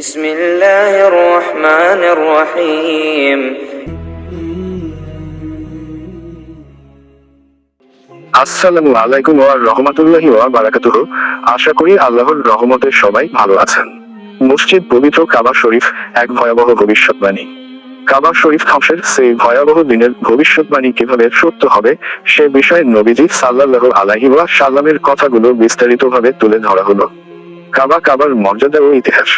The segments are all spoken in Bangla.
بسم الله الرحمن الرحيم আসসালামু আলাইকুম ওয়া রহমাতুল্লাহি ওয়া বারাকাতুহু আশা করি আল্লাহর রহমতে সবাই ভালো আছেন মসজিদ পবিত্র কাবা শরীফ এক ভয়াবহ ভবিষ্যৎবাণী কাবা শরীফ ধ্বংসের সেই ভয়াবহ দিনের ভবিষ্যৎবাণী কিভাবে সত্য হবে সে বিষয়ে নবীজি সাল্লাল্লাহু আলাইহি ওয়া সাল্লামের কথাগুলো বিস্তারিতভাবে তুলে ধরা হলো কাবা কাবার মর্যাদা ও ইতিহাস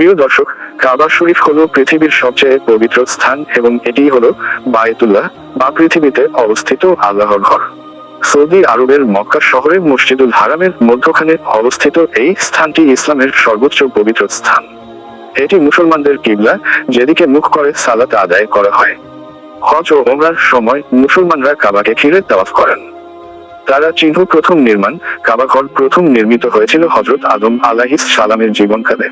প্রিয় দর্শক কাবা শরীফ হলো পৃথিবীর সবচেয়ে পবিত্র স্থান এবং এটি হলো বায়তুল্লাহ, বা পৃথিবীতে অবস্থিত আল্লাহর ঘর। সৌদি আরবের মক্কা শহরে মসজিদুল হারামের মধ্যখানে অবস্থিত এই স্থানটি ইসলামের সর্বোচ্চ পবিত্র স্থান। এটি মুসলমানদের কিবলা, যেদিকে মুখ করে সালাত আদায় করা হয়। হজ ও ওমরার সময় মুসলমানরা কাবাকে ঘিরে তাওয়াফ করেন। তারা চিহ্ন প্রথম নির্মাণ কাবাঘর প্রথম নির্মিত হয়েছিল হজরত আদম আলাহিস সালামের জীবনকালে।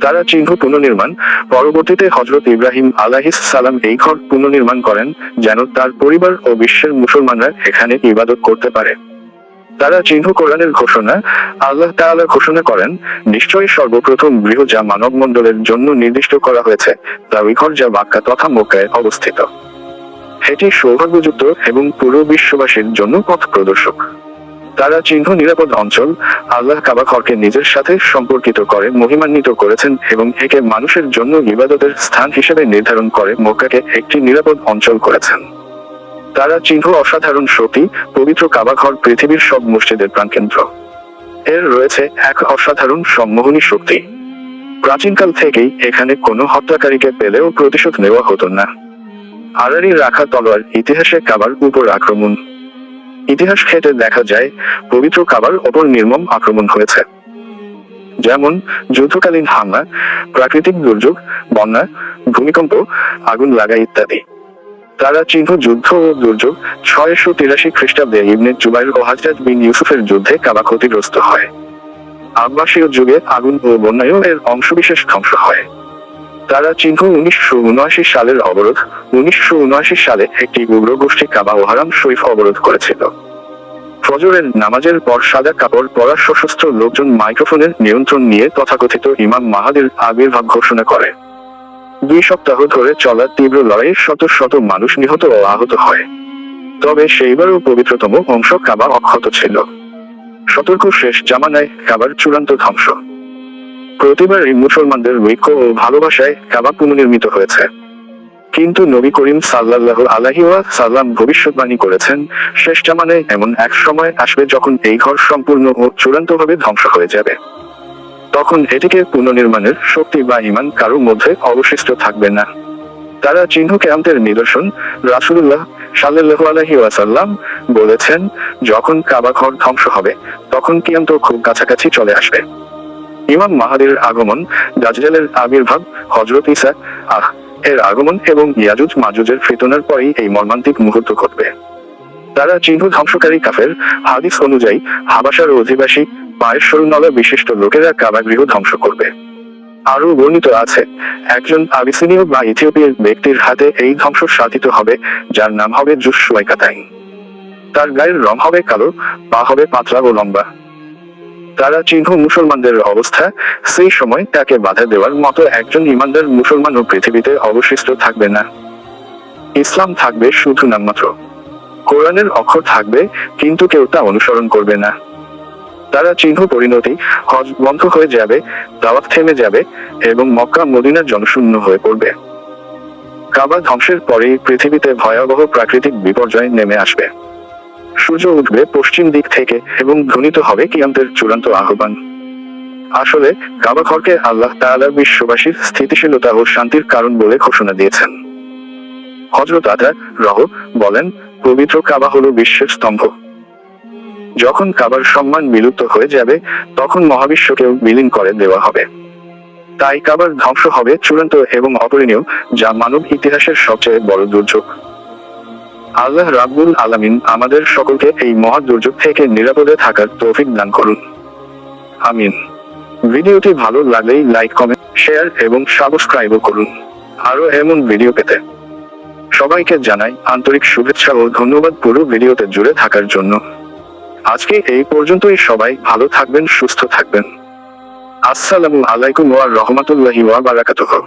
তারা চিহ্ন পুনর্নির্মাণ? পরবর্তীতে হজরত ইব্রাহিম আলাহিস সালাম এই ঘর পুনর্নির্মাণ করেন, যেন তার পরিবার ও বিশ্বের মুসলমানরা এখানে ইবাদত করতে পারে। তারা চিহ্ন কোরআনের ঘোষণা, আল্লাহ তাআলা ঘোষণা করেন, নিশ্চয়ই সর্বপ্রথম গৃহ যা মানব মণ্ডলের জন্য নির্দিষ্ট করা হয়েছে, তা ঘর যা বাক্কা তথা মক্কায় অবস্থিত। এটি সৌভাগ্যযুক্ত এবং পুরো বিশ্ববাসীর জন্য পথ প্রদর্শক। তারা চিহ্ন নিরাপদ অঞ্চল, আল্লাহ কাবা ঘরকে নিজের সাথে সম্পর্কিত করে, মহিমান্বিত করেছেন এবং একে মানুষের জন্য ইবাদতের স্থান হিসেবে নির্ধারণ করে মক্কাকে একটি নিরাপদ অঞ্চল করেছেন। তারা চিহ্ন অসাধারণ শক্তি, পবিত্র কাবা ঘর পৃথিবীর সব মসজিদের প্রাণকেন্দ্র। এর রয়েছে এক অসাধারণ সম্মোহনী শক্তি। প্রাচীনকাল থেকেই এখানে কোনো হত্যাকারীকে পেলেও প্রতিশোধ নেওয়া হতো না। আড়ারি রাখা তলোয়ার ইতিহাসে কাবার উপর আক্রমণ। ইতিহাস ঘেটে দেখা যায়, পবিত্র কাবার ওপর নির্মম আক্রমণ হয়েছে। যেমন, যুদ্ধকালীন হামলা, প্রাকৃতিক দুর্যোগ, বন্যা, ভূমিকম্প, আগুন লাগা ইত্যাদি। তারা চিহ্ন যুদ্ধ ও দুর্যোগ ছয়শো তিরাশি খ্রিস্টাব্দে ইবনে জুবাইর ও হাজরাত বিন ইউসুফের যুদ্ধে কাবা ক্ষতিগ্রস্ত হয়। আব্বাসীয় যুগে আগুন ও বন্যায়ও এর অংশবিশেষ ধ্বংস হয়। তারা চিহ্ন উনিশশো উনআশি সালের অবরোধ, উনিশশো উনআশি সালে একটি উগ্র গোষ্ঠী কাবা ও হারাম শরীফ অবরোধ করেছিল। ফজরের নামাজের পর সাদা কাপড় পরা সশস্ত্র লোকজন মাইক্রোফোনের নিয়ন্ত্রণ নিয়ে তথাকথিত ইমাম মাহাদির আবির্ভাব ঘোষণা করে। দুই সপ্তাহ ধরে চলা তীব্র লড়াইয়ে শত শত মানুষ নিহত ও আহত হয়। তবে সেইবারও পবিত্রতম অংশ কাবা অক্ষত ছিল। সতর্ক শেষ জামানায় কাবার চূড়ান্ত ধ্বংস। প্রতিবারই মুসলমানদের ঐক্য ও ভালোবাসায় কাবা পুনর্নির্মিত হয়েছে। কিন্তু নবী করিম সাল্লাল্লাহু আলাইহি ওয়া সাল্লাম ভবিষ্যৎবাণী করেছেন, শেষ জামানে এমন এক সময় আসবে যখন এই ঘর সম্পূর্ণ ও চূড়ান্তভাবে ধ্বংস হয়ে যাবে। তখন এটিকে পুনর্নির্মাণের শক্তি বা ইমান কারোর মধ্যে অবশিষ্ট থাকবে না। তারা চিহ্ন কেয়ামতের নিদর্শন রাসূলুল্লাহ সাল্লাল্লাহু আলাইহি ওয়াসাল্লাম বলেছেন, যখন কাবা ঘর ধ্বংস হবে, তখন কিয়ামত খুব কাছাকাছি চলে আসবে। ইমাম মাহাদির আগমন, দাজ্জালের আবির্ভাব হজরত ইসা আহ এর আগমন এবং ইয়াজুজ মাজুজের ফেতনার পরেই এই মর্মান্তিক মুহূর্ত ঘটবে। তারা চিহ্ন ধ্বংসকারী কাফের হাদিস অনুযায়ী হাবাসার অধিবাসী পায়ের সরু নলা বিশিষ্ট লোকেরা কাবাগৃহ ধ্বংস করবে। আরও বর্ণিত আছে, একজন আবিসিনীয় বা ইথিওপিয়ার ব্যক্তির হাতে এই ধ্বংস সাধিত হবে, যার নাম হবে জুসুয়াইকাতাইন তার গায়ের রং হবে কালো, পা হবে পাতলা ও লম্বা। তারা চিহ্ন মুসলমানদের অবস্থা, সেই সময় তাকে বাধা দেওয়ার মতো একজন ইমানদার মুসলমানও পৃথিবীতে অবশিষ্ট থাকবে না। ইসলাম থাকবে শুধু নামমাত্র। কোরআনের অক্ষর থাকবে, কিন্তু কেউ তা অনুসরণ করবে না। তারা চিহ্ন পরিণতি হজ বন্ধ হয়ে যাবে, দাওয়াত থেমে যাবে এবং মক্কা মদিনা জনশূন্য হয়ে পড়বে। কাবা ধ্বংসের পরেই পৃথিবীতে ভয়াবহ প্রাকৃতিক বিপর্যয় নেমে আসবে। সূর্য উঠবে পশ্চিম দিক থেকে এবং ধ্বনিত হবে কিয়ামতের চূড়ান্ত আহ্বান। আসলে, কাবা ঘরকে আল্লাহ তাআলা বিশ্ববাসীর স্থিতিশীলতা ও শান্তির কারণ বলে ঘোষণা দিয়েছেন। হজরত আদা রহ বলেন, পবিত্র কাবা হলো বিশ্বের স্তম্ভ। যখন কাবার সম্মান বিলুপ্ত হয়ে যাবে, তখন মহাবিশ্বকেও বিলীন করে দেওয়া হবে। তাই কাবার ধ্বংস হবে চূড়ান্ত এবং অপরিণীয়, যা মানব ইতিহাসের সবচেয়ে বড় দুর্যোগ। আল্লাহ রাব্বুল আলামিন আমাদের সকলকে এই মহা দুর্যোগ থেকে নিরাপদে থাকার তৌফিক দান করুন। আমিন। ভিডিওটি ভালো লাগলেই লাইক, কমেন্ট, শেয়ার এবং সাবস্ক্রাইবও করুন। আরও এমন ভিডিও পেতে সবাইকে জানাই আন্তরিক শুভেচ্ছা ও ধন্যবাদ পুরো ভিডিওতে জুড়ে থাকার জন্য। আজকে এই পর্যন্তই সবাই ভালো থাকবেন, সুস্থ থাকবেন। আসসালামু আলাইকুম ওয়া রহমতুল্লাহি ওয়া বারাকাতুহু।